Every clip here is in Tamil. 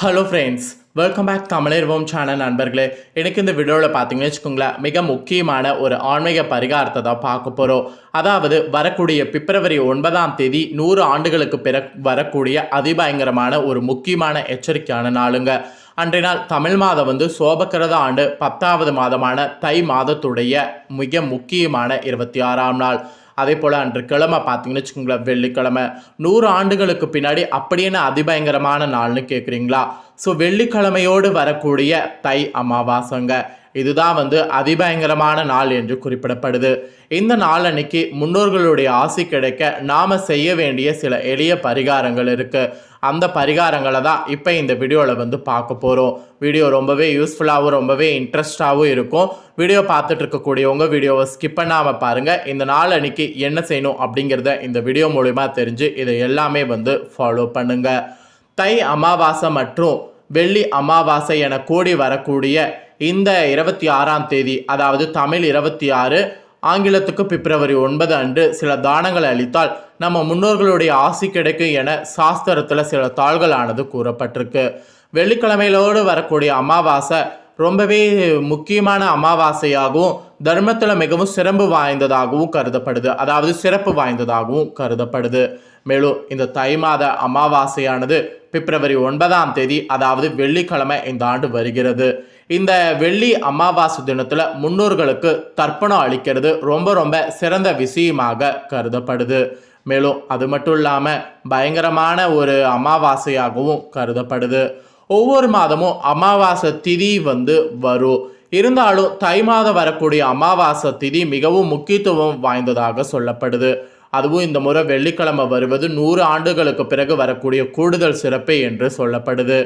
ஹலோ ஃப்ரெண்ட்ஸ் வெல்கம் பேக் தமிழர்வோம் சேனல் நண்பர்களே. எனக்கு இந்த வீடியோவில் பார்த்தீங்கன்னு வச்சுக்கோங்களேன் மிக முக்கியமான ஒரு ஆன்மீக பரிகாரத்தை தான் பார்க்க போகிறோம் அதாவது வரக்கூடிய பிப்ரவரி ஒன்பதாம் தேதி நூறு ஆண்டுகளுக்கு பிற வரக்கூடிய அதிபயங்கரமான ஒரு முக்கியமான எச்சரிக்கையான நாளுங்க. அன்றைய நாள் தமிழ் மாதம் வந்து சோபக்கிரத ஆண்டு பத்தாவது மாதமான தை மாதத்துடைய மிக முக்கியமான இருபத்தி ஆறாம் நாள். அதே போல் அன்று கிழமை பார்த்தீங்கன்னு வச்சுக்கோங்களேன் வெள்ளிக்கிழமை. நூறு ஆண்டுகளுக்கு பின்னாடி அப்படியே அதிபயங்கரமான நாள்னு கேட்குறீங்களா ஸோ வெள்ளிக்கிழமையோடு வரக்கூடிய தை அமாவாசைங்க. இதுதான் வந்து அதிபயங்கரமான நாள் என்று குறிப்பிடப்படுது. இந்த நாள் அன்னைக்கு முன்னோர்களுடைய ஆசி கிடைக்க நாம் செய்ய வேண்டிய சில எளிய பரிகாரங்கள் இருக்குது அந்த பரிகாரங்களை தான் இப்போ இந்த வீடியோவில் வந்து பார்க்க போகிறோம் வீடியோ ரொம்பவே யூஸ்ஃபுல்லாகவும் ரொம்பவே இன்ட்ரெஸ்டாகவும் இருக்கும். வீடியோ பார்த்துட்டு இருக்கக்கூடியவங்க வீடியோவை ஸ்கிப் பண்ணாமல் பாருங்கள் இந்த நாள் அன்னைக்கு என்ன செய்யணும் அப்படிங்கிறத இந்த வீடியோ மூலிமா தெரிஞ்சு இதை எல்லாமே வந்து ஃபாலோ பண்ணுங்கள் தை அமாவாசை மற்றும் வெள்ளி அமாவாசை என கூடி வரக்கூடிய இந்த இருபத்தி ஆறாம் தேதி அதாவது தமிழ் இருபத்தி ஆறு ஆங்கிலத்துக்கு பிப்ரவரி ஒன்பது அன்று சில தானங்களை அளித்தால் நம்ம முன்னோர்களுடைய ஆசி கிடைக்கும் என சாஸ்திரத்தில் சில தாள்களானது கூறப்பட்டிருக்கு. வெள்ளிக்கிழமையிலோடு வரக்கூடிய அமாவாசை ரொம்பவே முக்கியமான அமாவாசையாகவும் தர்மத்தில் மிகவும் சிறப்பு வாய்ந்ததாகவும் கருதப்படுது. அதாவது சிறப்பு வாய்ந்ததாகவும் கருதப்படுது. மேலும் இந்த தை மாத அமாவாசையானது பிப்ரவரி ஒன்பதாம் தேதி அதாவது வெள்ளிக்கிழமை இந்த ஆண்டு வருகிறது. இந்த வெள்ளி அமாவாசை தினத்தில் முன்னோர்களுக்கு தர்ப்பணம் அளிக்கிறது ரொம்ப ரொம்ப சிறந்த விஷயமாக கருதப்படுது. மேலும் அது மட்டும் இல்லாமல் பயங்கரமான ஒரு அமாவாசையாகவும் கருதப்படுது. ஒவ்வொரு மாதமும் அமாவாசை திதி வந்து வரும். இருந்தாலும் தை மாதம் வரக்கூடிய அமாவாசை திதி மிகவும் முக்கியத்துவம் வாய்ந்ததாக சொல்லப்படுது. அதுவும் இந்த முறை வெள்ளிக்கிழமை வருவது நூறு ஆண்டுகளுக்கு பிறகு வரக்கூடிய கூடுதல் சிறப்பு என்று சொல்லப்படுது.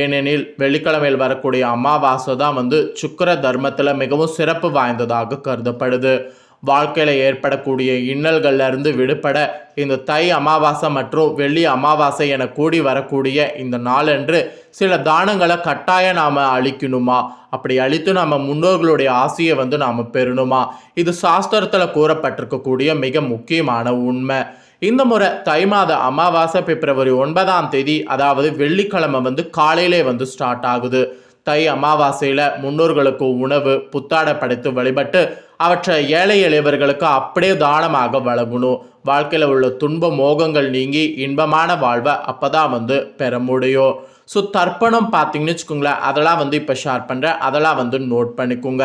ஏனெனில் வெள்ளிக்கிழமையில் வரக்கூடிய அமாவாசை தான் வந்து சுக்கர தர்மத்தில் மிகவும் சிறப்பு வாய்ந்ததாக கருதப்படுது. வாழ்க்கையில் ஏற்படக்கூடிய இன்னல்கள்லேருந்து விடுபட இந்த தை அமாவாசை மற்றும் வெள்ளி அமாவாசை என கூடி வரக்கூடிய இந்த நாளன்று சில தானங்களை கட்டாயம் நாம் அளிக்கணுமா அப்படி அளித்து நம்ம முன்னோர்களுடைய ஆசையை வந்து நாம் பெறணுமா? இது சாஸ்திரத்தில் கூறப்பட்டிருக்கக்கூடிய மிக முக்கியமான உண்மை. இந்த முறை தை மாத அமாவாசை பிப்ரவரி ஒன்பதாம் தேதி அதாவது வெள்ளிக்கிழமை வந்து காலையிலே வந்து ஸ்டார்ட் ஆகுது. தை அமாவாசையில் முன்னோர்களுக்கு உணவு புத்தாடை படைத்து வழிபட்டு அவற்றை ஏழை எளியவர்களுக்கு அப்படியே தானமாக வழங்கணும். வாழ்க்கையில் உள்ள துன்ப மோகங்கள் நீங்கி இன்பமான வாழ்வை அப்போ தான் வந்து பெற முடியும். ஸோ தர்ப்பணம் பார்த்தீங்கன்னு வச்சுக்கோங்களேன் அதெல்லாம் வந்து இப்போ ஷேர் பண்ணுறேன் அதெல்லாம் வந்து நோட் பண்ணிக்கோங்க.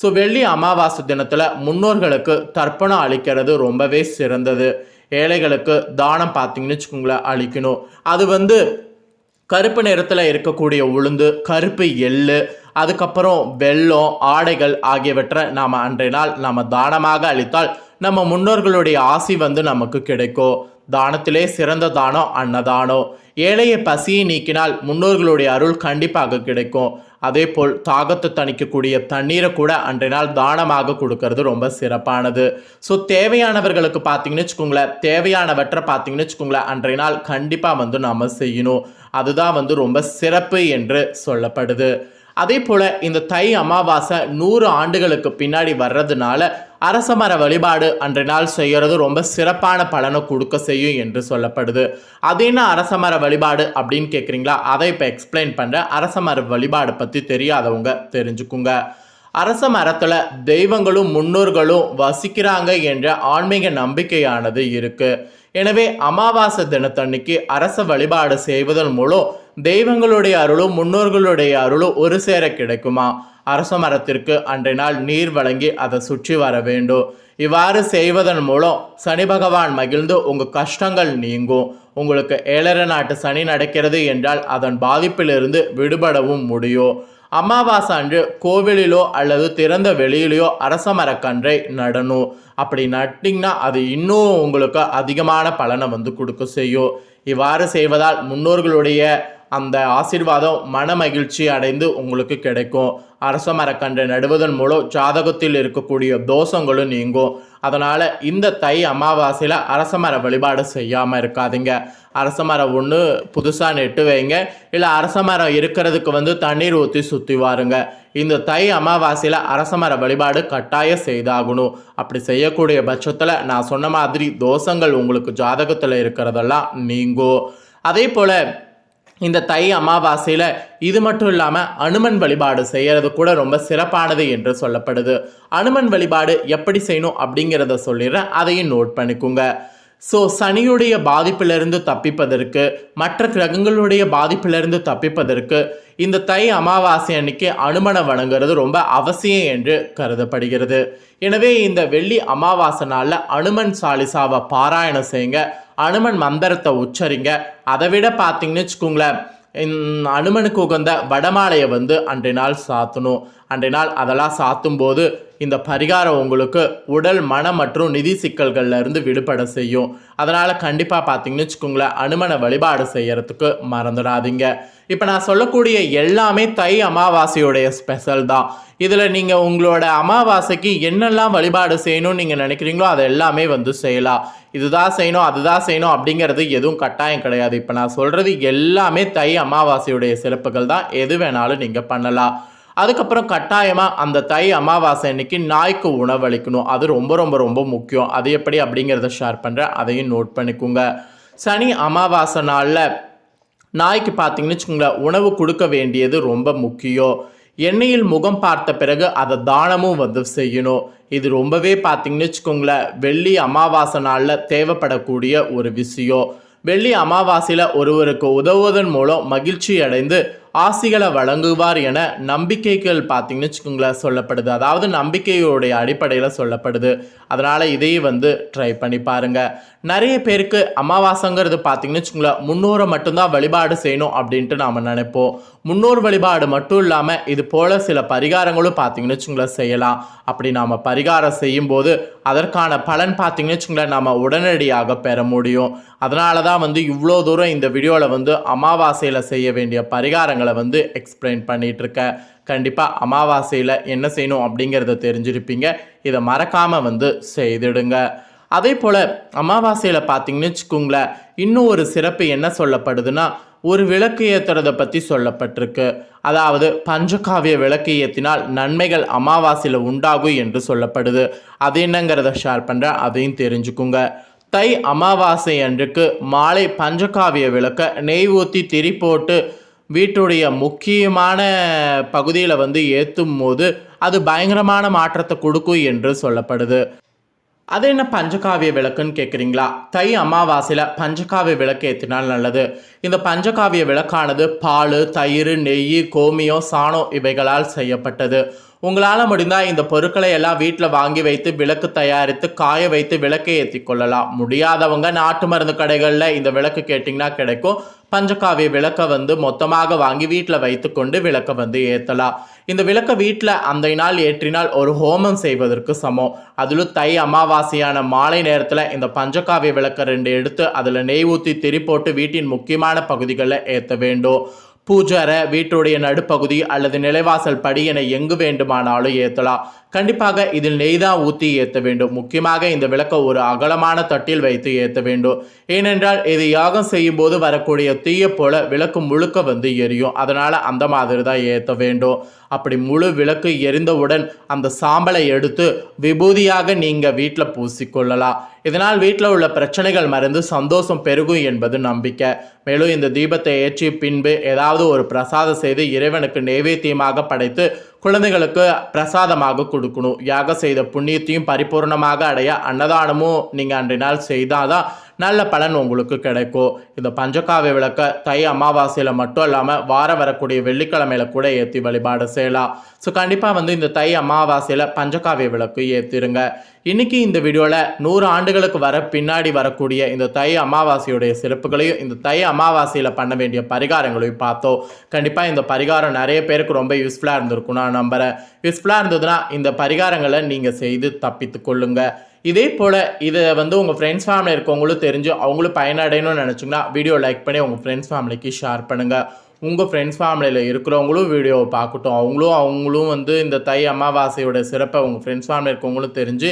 ஸோ வெள்ளி அமாவாசை தினத்தில் முன்னோர்களுக்கு தர்ப்பணம் அளிக்கிறது ரொம்பவே சிறந்தது. ஏழைகளுக்கு தானம் பார்த்தீங்கன்னு வச்சுக்கோங்களேன் அளிக்கணும். அது வந்து கருப்பு நிறத்தில் இருக்கக்கூடிய உளுந்து கருப்பு எள்ளு அதுக்கப்புறம் வெல்லம் ஆடைகள் ஆகியவற்றை நாம் அன்றைய நாள் நாம் தானமாக அளித்தால் நம்ம முன்னோர்களுடைய ஆசி வந்து நமக்கு கிடைக்கும். தானத்திலே சிறந்த தானம் அன்னதானம். ஏழைய பசியை நீக்கினால் முன்னோர்களுடைய அருள் கண்டிப்பாக கிடைக்கும். அதே போல் தாகத்தை தணிக்கக்கூடிய தண்ணீரை கூட அன்றைய நாள் தானமாக கொடுக்கறது. ரொம்ப சிறப்பானது. ஸோ தேவையானவர்களுக்கு பார்த்தீங்கன்னு வச்சுக்கோங்களேன் தேவையானவற்றை பார்த்தீங்கன்னு வச்சுக்கோங்களேன் அன்றைய நாள் கண்டிப்பாக வந்து நாம் செய்யணும். அதுதான் வந்து ரொம்ப சிறப்பு என்று சொல்லப்படுது. அதே போல் இந்த தை அமாவாசை நூறு ஆண்டுகளுக்கு பின்னாடி வர்றதுனால அரசமர வழிபாடு அன்றைய நாள் செய்கிறது ரொம்ப சிறப்பான பலனை கொடுக்க செய்யும் என்று சொல்லப்படுது. அது என்ன அரசமர வழிபாடு அப்படின்னு கேட்குறீங்களா அதை இப்போ எக்ஸ்பிளைன் பண்ணுறேன் அரசமர வழிபாடு பற்றி தெரியாதவங்க தெரிஞ்சுக்குங்க. அரச மரத்தில் தெய்வங்களும் முன்னோர்களும் வசிக்கிறாங்க என்ற ஆன்மீக நம்பிக்கையானது இருக்குது எனவே அமாவாசை தினத்தன்னைக்கு அரச வழிபாடு செய்வதன் மூலம் தெய்வங்களுடைய அருளும் முன்னோர்களுடைய அருளும் ஒரு சேர கிடைக்குமா? அரச மரத்திற்கு அன்றைய நாள் நீர் வழங்கி அதை சுற்றி வர வேண்டும். இவ்வாறு செய்வதன் மூலம் சனி பகவான் மகிழ்ந்து உங்கள் கஷ்டங்கள் நீங்கும். உங்களுக்கு ஏழரை நாட்டு சனி நடக்கிறது என்றால் அதன் பாதிப்பிலிருந்து விடுபடவும் முடியும். அமாவாசை அன்று கோவிலிலோ அல்லது திறந்த வெளியிலையோ அரச மரக்கன்றை நடணும். அப்படி நட்டிங்கன்னா அது இன்னும் உங்களுக்கு அதிகமான பலனை வந்து கொடுக்க செய்யும். இவ்வாறு செய்வதால் முன்னோர்களுடைய அந்த ஆசிர்வாதம் மன மகிழ்ச்சி அடைந்து உங்களுக்கு கிடைக்கும். அரச மரக்கன்று நடுவதன் மூலம் ஜாதகத்தில் இருக்கக்கூடிய தோஷங்களும் நீங்கும். அதனால் இந்த தை அமாவாசையில் அரச மர வழிபாடு செய்யாமல் இருக்காதீங்க. அரச மரம் ஒன்று புதுசாக நெட்டு வைங்க. இல்லை அரச மரம் இருக்கிறதுக்கு வந்து தண்ணீர் ஊற்றி சுற்றி வாருங்க. இந்த தை அமாவாசையில் அரச மர வழிபாடு கட்டாயம் செய்தாகணும். அப்படி செய்யக்கூடிய பட்சத்தில் நான் சொன்ன மாதிரி தோஷங்கள் உங்களுக்கு ஜாதகத்தில் இருக்கிறதெல்லாம் நீங்கும். அதே போல் இந்த தை அமாவாசையில் இது மட்டும் இல்லாமல் அனுமன் வழிபாடு செய்கிறது கூட ரொம்ப சிறப்பானது என்று சொல்லப்படுது. அனுமன் வழிபாடு எப்படி செய்யணும் அப்படிங்கிறத சொல்லிடுறேன். அதையும் நோட் பண்ணிக்கோங்க. ஸோ சனியுடைய பாதிப்பிலிருந்து தப்பிப்பதற்கு மற்ற கிரகங்களுடைய பாதிப்பிலிருந்து தப்பிப்பதற்கு இந்த தை அமாவாசை அன்னைக்கு அனுமனை வணங்குறது ரொம்ப அவசியம் என்று கருதப்படுகிறது. எனவே இந்த வெள்ளி அமாவாசை நாளில் அனுமன் சாலிசாவை பாராயணம் செய்யுங்க. அனுமன் மந்திரத்தை உச்சரிங்க. அதை விட பார்த்தீங்கன்னு வச்சுக்கோங்களேன் அனுமனுக்கு உகந்த வடமாலையை வந்து அன்றைய நாள் சாத்தணும். அன்றைய நாள் அதெல்லாம் சாத்தும் போது இந்த பரிகாரம் உங்களுக்கு உடல் மனம் மற்றும் நிதி சிக்கல்கள்ல இருந்து விடுபட செய்யும். அதனால் கண்டிப்பாக பார்த்தீங்கன்னு வச்சுக்கோங்களேன் அனுமனை வழிபாடு செய்யறதுக்கு மறந்துடாதீங்க. இப்போ நான் சொல்லக்கூடிய எல்லாமே தை அமாவாசையுடைய ஸ்பெஷல் தான். இதில் நீங்கள் உங்களோட அமாவாசைக்கு என்னெல்லாம் வழிபாடு செய்யணும்னு நீங்கள் நினைக்கிறீங்களோ அதை எல்லாமே வந்து செய்யலாம். இதுதான் செய்யணும் அதுதான் செய்யணும் அப்படிங்கிறது எதுவும் கட்டாயம் கிடையாது. இப்போ நான் சொல்கிறது எல்லாமே தை அமாவாசையுடைய சிறப்புகள் தான். எது வேணாலும் நீங்கள் பண்ணலாம். அதுக்கப்புறம் கட்டாயமாக அந்த தை அமாவாசை அன்னைக்கு நாய்க்கு உணவளிக்கணும். அது ரொம்ப ரொம்ப ரொம்ப முக்கியம். அது எப்படி அப்படிங்கிறத ஷேர் பண்ணுறேன் அதையும் நோட் பண்ணிக்கோங்க. சனி அமாவாசை நாளில் நாய்க்கு பார்த்தீங்கன்னு வச்சுக்கோங்களேன் உணவு கொடுக்க வேண்டியது ரொம்ப முக்கியம். எண்ணெயில் முகம் பார்த்த பிறகு அதை தானமும் வந்து செய்யணும். இது ரொம்பவே பார்த்தீங்கன்னு வச்சுக்கோங்களேன் வெள்ளி அமாவாசை நாளில் தேவைப்படக்கூடிய ஒரு விஷயம். வெள்ளி அமாவாசையில் ஒருவருக்கு உதவுவதன் மூலம் மகிழ்ச்சி அடைந்து ஆசிகளை வழங்குவார் என நம்பிக்கைகள் பார்த்தீங்கன்னு வச்சுக்கோங்களேன் சொல்லப்படுது. அதாவது நம்பிக்கையோடைய அடிப்படையில் சொல்லப்படுது. அதனால் இதையும் வந்து ட்ரை பண்ணி பாருங்கள் நிறைய பேருக்கு அமாவாசைங்கிறது பார்த்தீங்கன்னு வச்சுக்கோங்களேன் முன்னோரை மட்டும்தான் வழிபாடு செய்யணும் அப்படின்ட்டு நாம் நினைப்போம். முன்னோர் வழிபாடு மட்டும் இல்லாமல் இது போல் சில பரிகாரங்களும் பார்த்தீங்கன்னு வச்சுங்களேன் செய்யலாம். அப்படி நாம் பரிகாரம் செய்யும்போது அதற்கான பலன் பார்த்தீங்கன்னு வச்சுங்களேன் நம்ம உடனடியாக பெற முடியும். அதனால தான் வந்து இவ்வளோ தூரம் இந்த வீடியோவில் வந்து அமாவாசையில் செய்ய வேண்டிய பரிகாரங்கள் வந்து எக்ஸ்பிளைன் பண்ணிட்டு இருக்கேன் கண்டிப்பாக அமாவாசையில் என்ன செய்யணும் அப்படிங்கிறத தெரிஞ்சிருப்பீங்க. இதை மறக்காமல் வந்து செய்திடுங்க. அதே போல் அமாவாசையில் பார்த்தீங்கன்னு வச்சுக்கோங்களேன் இன்னும் ஒரு சிறப்பு என்ன சொல்லப்படுதுன்னா ஒரு விளக்கு ஏற்றுறதை பற்றி சொல்லப்பட்டிருக்கு. அதாவது பஞ்சகாவிய விளக்கு ஏற்றினால் நன்மைகள் அமாவாசையில் உண்டாகும் என்று சொல்லப்படுது. அது என்னங்கிறத ஷேர் பண்ணுறேன் அதையும் தெரிஞ்சுக்குங்க. தை அமாவாசை அன்றுக்கு மாலை பஞ்சகாவிய விளக்க நெய் ஊற்றி திரி போட்டு வீட்டுடைய முக்கியமான பகுதியில் வந்து ஏற்றும் போது அது பயங்கரமான மாற்றத்தை கொடுக்கும் என்று சொல்லப்படுது. அது என்ன பஞ்சகாவிய விளக்குன்னு கேட்குறீங்களா தை அமாவாசையில் பஞ்சகாவிய விளக்கு ஏற்றினால் நல்லது. இந்த பஞ்சகாவிய விளக்கானது பால் தயிர் நெய் கோமியம் சாணம் இவைகளால் செய்யப்பட்டது. உங்களால் முடிந்தால் இந்த பொருட்களை எல்லாம் வீட்டில் வாங்கி வைத்து விளக்கு தயாரித்து காய வைத்து விளக்கை ஏற்றி கொள்ளலாம். முடியாதவங்க நாட்டு மருந்து கடைகளில் இந்த விளக்கு கேட்டிங்கன்னா கிடைக்கும். பஞ்சகாவிய விளக்கை வந்து மொத்தமாக வாங்கி வீட்டில் வைத்துக்கொண்டு விளக்கை வந்து ஏற்றலாம் இந்த விளக்கை வீட்டில் அந்த நாள் ஏற்றினால் ஒரு ஹோமம் செய்வதற்கு சமம். அதிலும் தை அமாவாசையான மாலை நேரத்தில் இந்த பஞ்சகாவிய விளக்கை ரெண்டு எடுத்து அதில் நெய் ஊற்றி திரி போட்டு வீட்டின் முக்கியமான பகுதிகளில் ஏற்ற வேண்டும். பூஜாரை வீட்டுடைய நடுப்பகுதி அல்லது நிலைவாசல் படி என எங்கு வேண்டுமானாலும் ஏற்றலாம். கண்டிப்பாக இதில் நெய் தான் ஊற்றி ஏற்ற வேண்டும். முக்கியமாக இந்த விளக்கை ஒரு அகலமான தட்டில் வைத்து ஏற்ற வேண்டும். ஏனென்றால் இது யாகம் செய்யும் போது வரக்கூடிய தீய போல விளக்கு முழுக்க வந்து எரியும். அதனால் அந்த மாதிரி தான் ஏற்ற வேண்டும். அப்படி முழு விளக்கு எரிந்தவுடன் அந்த சாம்பலை எடுத்து விபூதியாக நீங்கள் வீட்டில் பூசிக்கொள்ளலாம். இதனால் வீட்டில் உள்ள பிரச்சனைகள் மறந்து சந்தோஷம் பெருகும் என்பது நம்பிக்கை. மேலும் இந்த தீபத்தை ஏற்றி பின்பு ஏதாவது ஒரு பிரசாதம் செய்து இறைவனுக்கு நைவேத்தியமாக படைத்து குழந்தைகளுக்கு பிரசாதமாக கொடுக்கணும். யாகம் செய்த புண்ணியத்தையும் பரிபூர்ணமாக அடைய அன்னதானமும் நீங்கள் அன்றைய நாள் செய்தாதான் நல்ல பலன் உங்களுக்கு கிடைக்கும். இந்த பஞ்சகாவிய விளக்க தை அமாவாசையில் மட்டும் இல்லாமல் வாரம் வரக்கூடிய வெள்ளிக்கிழமையில கூட ஏற்றி வழிபாடு செய்யலாம். ஸோ கண்டிப்பாக வந்து இந்த தை அமாவாசையில் பஞ்சகாவிய விளக்கு ஏற்றிருங்க இன்னைக்கு இந்த வீடியோவில் நூறு ஆண்டுகளுக்கு வர பின்னாடி வரக்கூடிய இந்த தை அமாவாசையுடைய சிறப்புகளையும் இந்த தை அமாவாசையில் பண்ண வேண்டிய பரிகாரங்களையும் பார்த்தோம். கண்டிப்பாக இந்த பரிகாரம் நிறைய பேருக்கு ரொம்ப யூஸ்ஃபுல்லாக இருந்திருக்கும் நான் நம்புகிறேன் யூஸ்ஃபுல்லாக இருந்ததுன்னா இந்த பரிகாரங்களை நீங்கள் செய்து தப்பித்து கொள்ளுங்கள் இதே போல் இதை வந்து உங்கள் ஃப்ரெண்ட்ஸ் ஃபேமிலி இருக்கவங்களும் தெரிஞ்சு அவங்களும் பயனடையணும்னு நினச்சிங்கன்னா வீடியோ லைக் பண்ணி உங்கள் ஃப்ரெண்ட்ஸ் ஃபேமிலிக்கு ஷேர் பண்ணுங்கள் உங்கள் ஃப்ரெண்ட்ஸ் ஃபேமிலியில் இருக்கிறவங்களும் வீடியோவை பார்க்கட்டும். அவங்களும் அவங்களும் வந்து இந்த தை அமாவாசையோட சிறப்பை உங்கள் ஃப்ரெண்ட்ஸ் ஃபேமிலி இருக்கவங்களும் தெரிஞ்சு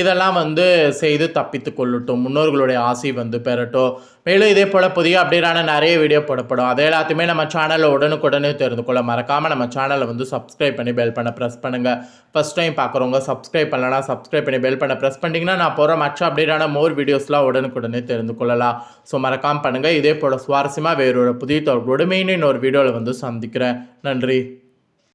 இதெல்லாம் வந்து செய்து தப்பித்து கொள்ளட்டும். முன்னோர்களுடைய ஆசை வந்து பெறட்டும். மேலும் இதே போல் புதிய அப்டேட்டான நிறைய வீடியோ போடப்படும். அதை எல்லாத்தையுமே நம்ம சேனலில் உடனுக்குடனே தெரிந்து கொள்ள மறக்காமல் நம்ம சேனலை வந்து சப்ஸ்கிரைப் பண்ணி பெல் பண்ண ப்ரெஸ் பண்ணுங்கள் ஃபஸ்ட் டைம் பார்க்குறவங்க சப்ஸ்கிரைப் பண்ணலாம் சப்ஸ்கிரைப் பண்ணி பெல் பண்ண ப்ரெஸ் பண்ணிட்டீங்கன்னா நான் போகிற மற்ற அப்டேட்டான மோர் வீடியோஸ்லாம் உடனுக்குடனே தெரிந்து கொள்ளலாம். ஸோ மறக்காமல் பண்ணுங்கள் இதே போல் சுவாரஸ்யமாக வேறொரு புதிய தொடர்போடு மெயின் இன்னொரு வீடியோவில் வந்து சந்திக்கிறேன். நன்றி.